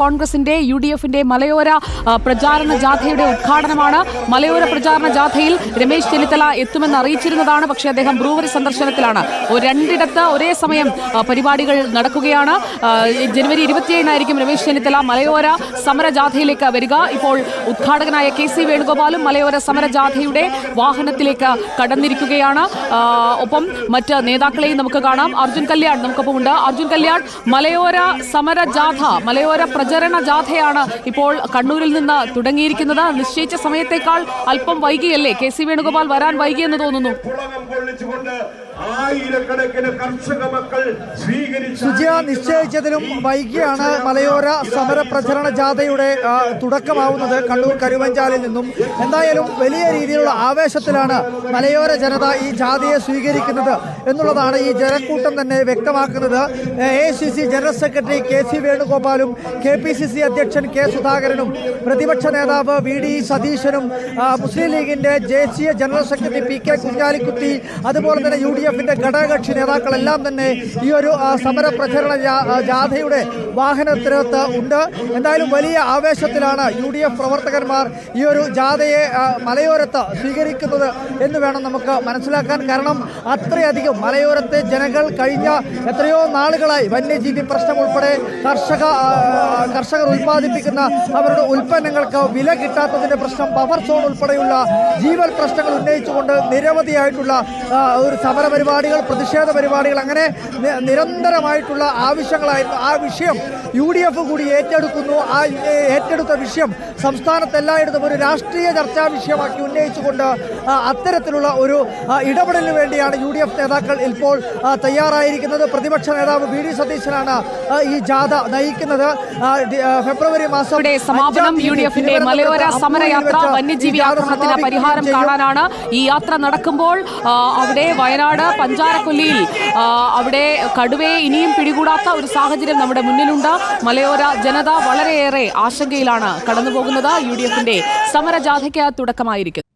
കോൺഗ്രസിന്റെ U D എഫിന്റെ മലയോര പ്രചാരണ ജാഥയുടെ ഉദ്ഘാടനമാണ്. മലയോര പ്രചാരണ ജാഥയിൽ രമേശ് ചെന്നിത്തല എത്തുമെന്ന് അറിയിച്ചിരുന്നതാണ്. പക്ഷേ അദ്ദേഹം ബ്രൂവറി സന്ദർശനത്തിലാണ്. രണ്ടിടത്ത് ഒരേ സമയം പരിപാടികൾ നടക്കുകയാണ്. ജനുവരി ഇരുപത്തിയേഴിനായിരിക്കും രമേശ് ചെന്നിത്തല മലയോര സമര ജാഥയിലേക്ക് വരിക. ഇപ്പോൾ ഉദ്ഘാടകനായ കെ സി വേണുഗോപാലും മലയോര സമര ജാഥയുടെ വാഹനത്തിലേക്ക് കടന്നിരിക്കുകയാണ്. ഒപ്പം മറ്റ് നേതാക്കളെയും നമുക്ക് കാണാം. അർജുൻ കല്യാൺ നമുക്കൊപ്പം ഉണ്ട് അർജുൻ കല്യാൺ മലയോര സമര ജാഥ മലയോര പ്രചരണ ജാഥയാണ് ഇപ്പോൾ കണ്ണൂരിൽ നിന്ന് തുടങ്ങിയിരിക്കുന്നത്. നിശ്ചയിച്ച സമയത്തേക്കാൾ അല്പം വൈകിയല്ലേ? കെ സി വേണുഗോപാൽ വരാൻ വൈകിയെന്ന് തോന്നുന്നു. സുജിയ നിശ്ചയിച്ചതിലും വൈകിയാണ് മലയോര സമര പ്രചരണ ജാഥയുടെ തുടക്കമാവുന്നത് കണ്ണൂർ കരുവഞ്ചാലിൽ നിന്നും. എന്തായാലും വലിയ രീതിയിലുള്ള ആവേശത്തിലാണ് മലയോര ജനത ഈ ജാഥയെ സ്വീകരിക്കുന്നത് എന്നുള്ളതാണ് ഈ ജനക്കൂട്ടം തന്നെ വ്യക്തമാക്കുന്നത്. A C C general secretary K C വേണുഗോപാലും K P C C അധ്യക്ഷൻ കെ സുധാകരനും പ്രതിപക്ഷ നേതാവ് വി ഡി സതീശനും മുസ്ലിം ലീഗിന്റെ ദേശീയ general secretary P K Kunhalikutty അതുപോലെ തന്നെ യു ഡി എഫിന്റെ ഘടകകക്ഷി നേതാക്കളെല്ലാം തന്നെ ഈ ഒരു സമര പ്രചരണ ജാഥയുടെ വാഹനത്തിനകത്ത് ഉണ്ട്. എന്തായാലും വലിയ ആവേശത്തിലാണ് യു ഡി എഫ് പ്രവർത്തകന്മാർ ഈ ഒരു ജാഥയെ മലയോരത്ത് സ്വീകരിക്കുന്നത് എന്ന് വേണം നമുക്ക് മനസ്സിലാക്കാൻ. കാരണം അത്രയധികം മലയോരത്തെ ജനങ്ങൾ കഴിഞ്ഞ എത്രയോ നാളുകളായി വന്യജീവി പ്രശ്നം ഉൾപ്പെടെ കർഷക കർഷകർ ഉൽപ്പാദിപ്പിക്കുന്ന അവരുടെ ഉൽപ്പന്നങ്ങൾക്ക് വില കിട്ടാത്തതിന്റെ പ്രശ്നം പവർ സോൺ ഉൾപ്പെടെയുള്ള ജീവൽ പ്രശ്നങ്ങൾ ഉന്നയിച്ചുകൊണ്ട് നിരവധിയായിട്ടുള്ള ഒരു സമര പരിപാടികൾ പ്രതിഷേധ പരിപാടികൾ അങ്ങനെ നിരന്തരമായിട്ടുള്ള ആവശ്യങ്ങളായിരുന്നു. ആ വിഷയം യു ഡി എഫ് കൂടി ഏറ്റെടുക്കുന്നു. ആ ഏറ്റെടുത്ത വിഷയം സംസ്ഥാനത്ത് എല്ലായിടത്തും ഒരു രാഷ്ട്രീയ ചർച്ചാ വിഷയമാക്കി ഉന്നയിച്ചുകൊണ്ട് അത്തരത്തിലുള്ള ഒരു ഇടപെടലിന് വേണ്ടിയാണ് യു ഡി എഫ് നേതാക്കൾ ഇപ്പോൾ തയ്യാറായിരിക്കുന്നത്. പ്രതിപക്ഷ നേതാവ് വി ഡി സതീശനാണ് ഈ ജാഥ നയിക്കുന്നത്. ഫെബ്രുവരി മാസം സമാപനം യു ഡി എഫിന്റെ മലയോര സമരയാത്ര വന്യജീവി ആക്രമണത്തിന് പരിഹാരം കാണാനാണ് ഈ യാത്ര നടക്കുമ്പോൾ അവിടെ വയനാട് പഞ്ചാരക്കൊല്ലിയിൽ അവിടെ കടുവയെ ഇനിയും പിടികൂടാത്ത ഒരു സാഹചര്യം നമ്മുടെ മുന്നിലുണ്ട്. മലയോര ജനത വളരെയേറെ ആശങ്കയിലാണ് കടന്നുപോകുന്നത്. യു ഡി എഫിന്റെ സമരജാഥയ്ക്ക് തുടക്കമായിരിക്കുന്നത്